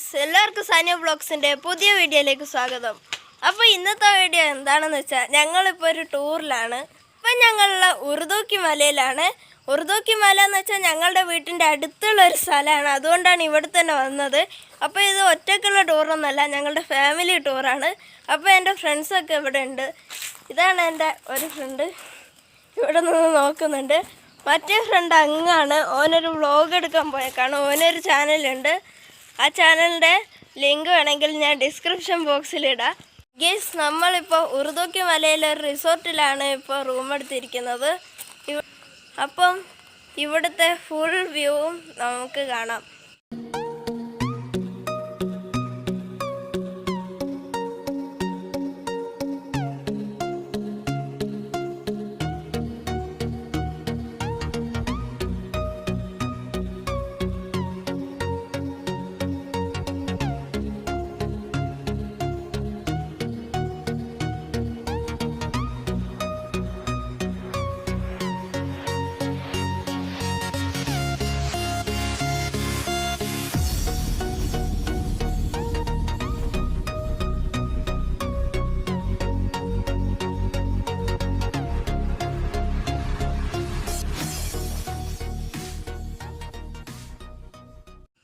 എല്ലാവർക്കും സാനിയ ബ്ലോഗ്സിന്റെ പുതിയ വീഡിയോയിലേക്ക് സ്വാഗതം. അപ്പോൾ ഇന്നത്തെ വീഡിയോ എന്താണെന്ന് വെച്ചാൽ ഞങ്ങളിപ്പോൾ ഒരു ടൂറിലാണ്. ഇപ്പം ഞങ്ങളുള്ള ഉറുദൂക്കി മലയിലാണ്. ഉറുദൂക്കി മല എന്ന് വെച്ചാൽ ഞങ്ങളുടെ വീട്ടിന്റെ അടുത്തുള്ള ഒരു സ്ഥലമാണ്. അതുകൊണ്ടാണ് ഇവിടെ തന്നെ വന്നത്. അപ്പോൾ ഇത് ഒറ്റയ്ക്കുള്ള ടൂറൊന്നുമല്ല ഞങ്ങളുടെ ഫാമിലി ടൂറാണ്. അപ്പോൾ എന്റെ ഫ്രണ്ട്സൊക്കെ ഇവിടെ ഉണ്ട്. ഇതാണ് എന്റെ ഒരു ഫ്രണ്ട് ഇവിടെ നിന്ന് നോക്കുന്നുണ്ട്. മറ്റേ ഫ്രണ്ട് അങ്ങാണ്. ഓനൊരു വ്ളോഗ് എടുക്കാൻ പോയേക്കാണ്. ഓനൊരു ചാനലുണ്ട് ആ ചാനലിന്റെ ലിങ്ക് വേണമെങ്കിൽ ഞാൻ ഡിസ്ക്രിപ്ഷൻ ബോക്സിൽ ഇടാം. ഗേസ് നമ്മളിപ്പോൾ ഉറുദോക്കി മലയിലെ ഒരു റിസോർട്ടിലാണ് ഇപ്പോൾ റൂം എടുത്തിരിക്കുന്നത്. അപ്പം ഇവിടുത്തെ ഫുൾ വ്യൂവും നമുക്ക് കാണാം.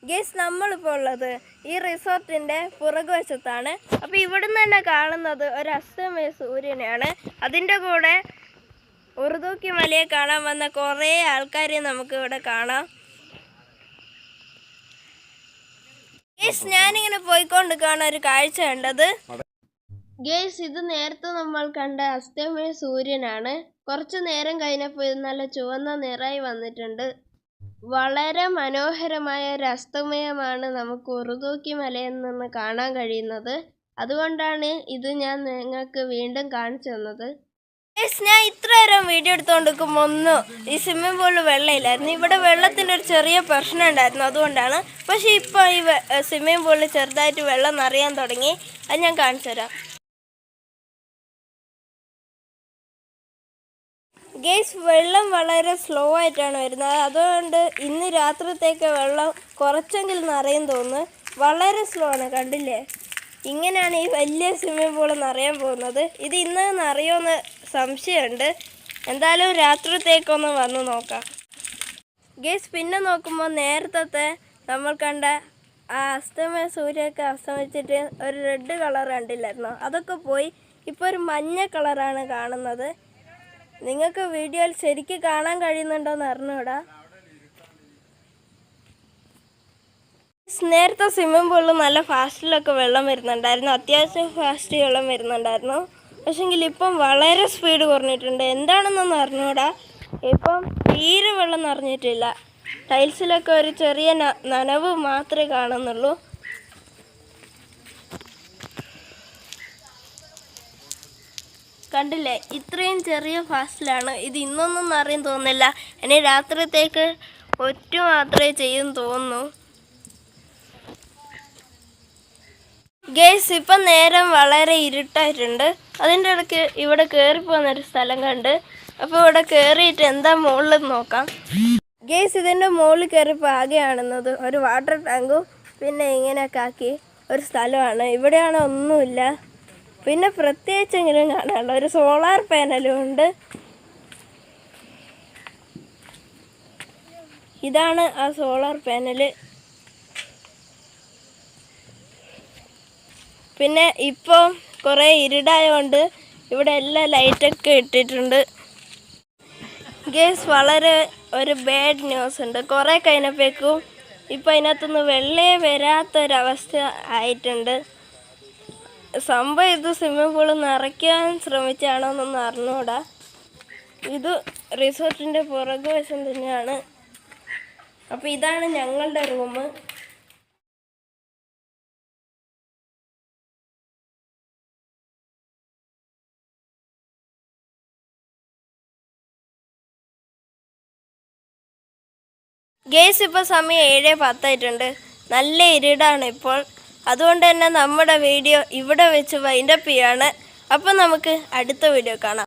ഗേസ് നമ്മളിപ്പോൾ ഉള്ളത് ഈ റിസോർട്ടിന്റെ പുറകുവശത്താണ്. അപ്പോൾ ഇവിടുന്ന് തന്നെ കാണുന്നത് ഒരു അസ്തമയ സൂര്യനെയാണ്. അതിന്റെ കൂടെ ഉറുദൂക്കി മലയെ കാണാൻ വന്ന കുറേ ആൾക്കാരെ നമുക്ക് ഇവിടെ കാണാം. ഗേസ് ഞാനിങ്ങനെ പോയിക്കൊണ്ടിരിക്കുകയാണ് ഒരു കാഴ്ച കണ്ടത്. ഗേസ് ഇത് നേരത്തെ നമ്മൾ കണ്ട അസ്തമയ സൂര്യനാണ്. കുറച്ചു നേരം കഴിഞ്ഞപ്പോൾ ഇത് നല്ല ചുവന്ന നിറായി വന്നിട്ടുണ്ട്. വളരെ മനോഹരമായ ഒരു അസ്തമയമാണ് നമുക്ക് ഉറുദൂക്കി മലയിൽ നിന്ന് കാണാൻ കഴിയുന്നത്. അതുകൊണ്ടാണ് ഇത് ഞാൻ നിങ്ങൾക്ക് വീണ്ടും കാണിച്ചു തന്നത്. ഞാൻ ഇത്ര നേരം വീഡിയോ എടുത്തുകൊണ്ടിരിക്കുമ്പോൾ ഒന്നും ഈ സ്വിമ്മിംഗ് പൂളിൽ വെള്ളമില്ലായിരുന്നു. ഇവിടെ വെള്ളത്തിന്റെ ഒരു ചെറിയ പ്രശ്നം ഉണ്ടായിരുന്നു അതുകൊണ്ടാണ്. പക്ഷേ ഇപ്പോൾ ഈ സ്വിമ്മിംഗ് പൂളിൽ ചെറുതായിട്ട് വെള്ളം നിറയാൻ തുടങ്ങി. അത് ഞാൻ കാണിച്ചു തരാം. ഗേസ് വെള്ളം വളരെ സ്ലോ ആയിട്ടാണ് വരുന്നത്. അതുകൊണ്ട് ഇന്ന് രാത്രിത്തേക്ക് വെള്ളം കുറച്ചെങ്കിലും നിറയും തോന്നുന്നു. വളരെ സ്ലോ ആണ് കണ്ടില്ലേ? ഇങ്ങനെയാണ് ഈ വലിയ സ്വിമ്മിംഗ് പൂൾ നിറയാൻ പോകുന്നത്. ഇത് ഇന്ന് നിറയുമെന്ന് സംശയമുണ്ട്. എന്തായാലും രാത്രിത്തേക്കൊന്ന് വന്ന് നോക്കാം. ഗേസ് പിന്നെ നോക്കുമ്പോൾ നേരത്തെ നമ്മൾ കണ്ട ആ അസ്തമയ സൂര്യമൊക്കെ അസ്തമിച്ചിട്ട് ഒരു റെഡ് കളർ കണ്ടില്ലായിരുന്നോ? അതൊക്കെ പോയി ഇപ്പോൾ ഒരു മഞ്ഞ കളറാണ് കാണുന്നത്. നിങ്ങൾക്ക് വീഡിയോയിൽ ശരിക്ക് കാണാൻ കഴിയുന്നുണ്ടോ എന്ന് അറിഞ്ഞൂടാ നേരത്തെ സ്വിമ്മിംഗ് പൂളിൽ നല്ല ഫാസ്റ്റിലൊക്കെ വെള്ളം വരുന്നുണ്ടായിരുന്നു. അത്യാവശ്യം ഫാസ്റ്റ് വെള്ളം വരുന്നുണ്ടായിരുന്നു. പക്ഷെങ്കിൽ ഇപ്പം വളരെ സ്പീഡ് കുറഞ്ഞിട്ടുണ്ട്. എന്താണെന്നൊന്നും അറിഞ്ഞൂടാ. ഇപ്പം തീരെ വെള്ളം നിറഞ്ഞിട്ടില്ല. ടൈൽസിലൊക്കെ ഒരു ചെറിയ നനവ് മാത്രമേ കാണുന്നുള്ളൂ. കണ്ടില്ലേ? ഇത്രയും ചെറിയ ഫാസ്റ്റിലാണ്. ഇത് ഇന്നൊന്നും അറിയാൻ തോന്നില്ല എന്നെ രാത്രിത്തേക്ക് ഒറ്റ മാത്രമേ ചെയ്യും തോന്നുന്നു. ഗേസ് ഇപ്പം നേരം വളരെ ഇരുട്ടായിട്ടുണ്ട്. അതിന്റെ ഇടയ്ക്ക് ഇവിടെ കയറി പോകുന്നൊരു സ്ഥലം കണ്ട്. അപ്പോൾ ഇവിടെ കയറിയിട്ട് എന്താ മുകളിൽ നോക്കാം. ഗേസ് ഇതിന്റെ മുകളിൽ കയറിപ്പോൾ ആകെ ആണെന്നത് ഒരു വാട്ടർ ടാങ്കും പിന്നെ ഇങ്ങനെയൊക്കെ ആക്കി ഒരു സ്ഥലമാണ്. ഇവിടെയാണ് ഒന്നുമില്ല. പിന്നെ പ്രത്യേകിച്ചെങ്കിലും കാണാനുള്ള ഒരു സോളാർ പാനലും ഉണ്ട്. ഇതാണ് ആ സോളാർ പാനൽ. പിന്നെ ഇപ്പോൾ കുറേ ഇരുടായതുകൊണ്ട് ഇവിടെ എല്ലാം ലൈറ്റൊക്കെ ഇട്ടിട്ടുണ്ട്. ഗേസ് വളരെ ഒരു ബാഡ് ന്യൂസ് ഉണ്ട്. കുറേ കഴിഞ്ഞപ്പോഴേക്കും ഇപ്പോൾ അതിനകത്തുനിന്ന് വെള്ളേ വരാത്തൊരവസ്ഥ ആയിട്ടുണ്ട്. സംഭവം ഇത് സ്വിമ്മിംഗ് പൂൾ നിറയ്ക്കാൻ ശ്രമിച്ചാണോ എന്നൊന്നും അറിഞ്ഞൂടാ. ഇത് റിസോർട്ടിന്റെ പുറകുവശം തന്നെയാണ്. അപ്പോൾ ഇതാണ് ഞങ്ങളുടെ റൂം ഗേസ് ഇപ്പോൾ സമയം ഏഴ് പത്തായിട്ടുണ്ട്. നല്ല ഇരുടാണ് ഇപ്പോൾ. അതുകൊണ്ട് തന്നെ നമ്മുടെ വീഡിയോ ഇവിടെ വെച്ച് വൈൻഡപ്പ് ചെയ്യാണ്. അപ്പം നമുക്ക് അടുത്ത വീഡിയോ കാണാം.